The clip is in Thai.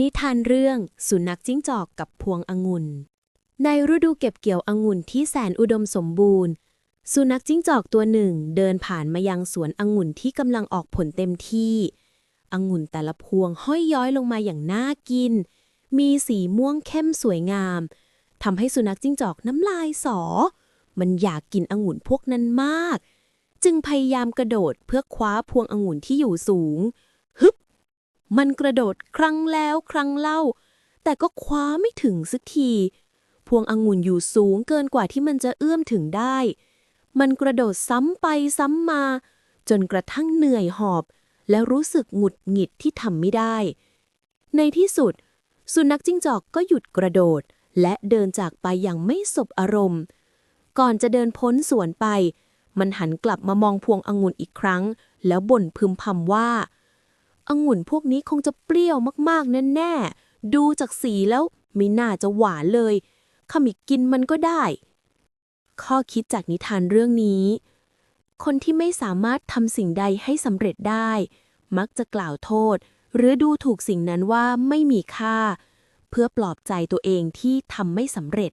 นิทานเรื่องสุนัขจิ้งจอกกับพวงองุ่น ในฤดูเก็บเกี่ยวองุ่นที่แสนอุดมสมบูรณ์ สุนัขจิ้งจอกตัวหนึ่งเดินผ่านมายังสวนองุ่นที่กำลังออกผลเต็มที่องุ่นแต่ละพวงห้อยย้อยลงมาอย่างน่ากิน มีสีม่วงเข้มสวยงามทำให้สุนัขจิ้งจอกน้ำลายสอ มันอยากกินองุ่นพวกนั้นมาก จึงพยายามกระโดดเพื่อคว้าพวงองุ่นที่อยู่สูง มันกระโดดครั้งแล้วครั้งเล่า แต่ก็คว้าไม่ถึงสักที พวงองุ่นอยู่สูงเกินกว่าที่มันจะเอื้อมถึงได้ มันกระโดดซ้ำไปซ้ำมา จนกระทั่งเหนื่อยหอบ และรู้สึกหงุดหงิดที่ทำไม่ได้ ในที่สุด สุนัขจิ้งจอกก็หยุดกระโดด และเดินจากไปอย่างไม่สบอารมณ์ ก่อนจะเดินพ้นสวนไป มันหันกลับมามองพวงองุ่นอีกครั้ง แล้วบ่นพึมพำว่า องุ่นพวกนี้คงจะเปรี้ยวมากๆแน่ๆดูจากสีแล้วไม่น่าจะหวานเลยขมิกินมันก็ได้ ข้อคิดจากนิทานเรื่องนี้ คนที่ไม่สามารถทำสิ่งใดให้สำเร็จได้ มักจะกล่าวโทษ หรือดูถูกสิ่งนั้นว่าไม่มีค่า เพื่อปลอบใจตัวเองที่ทำไม่สำเร็จ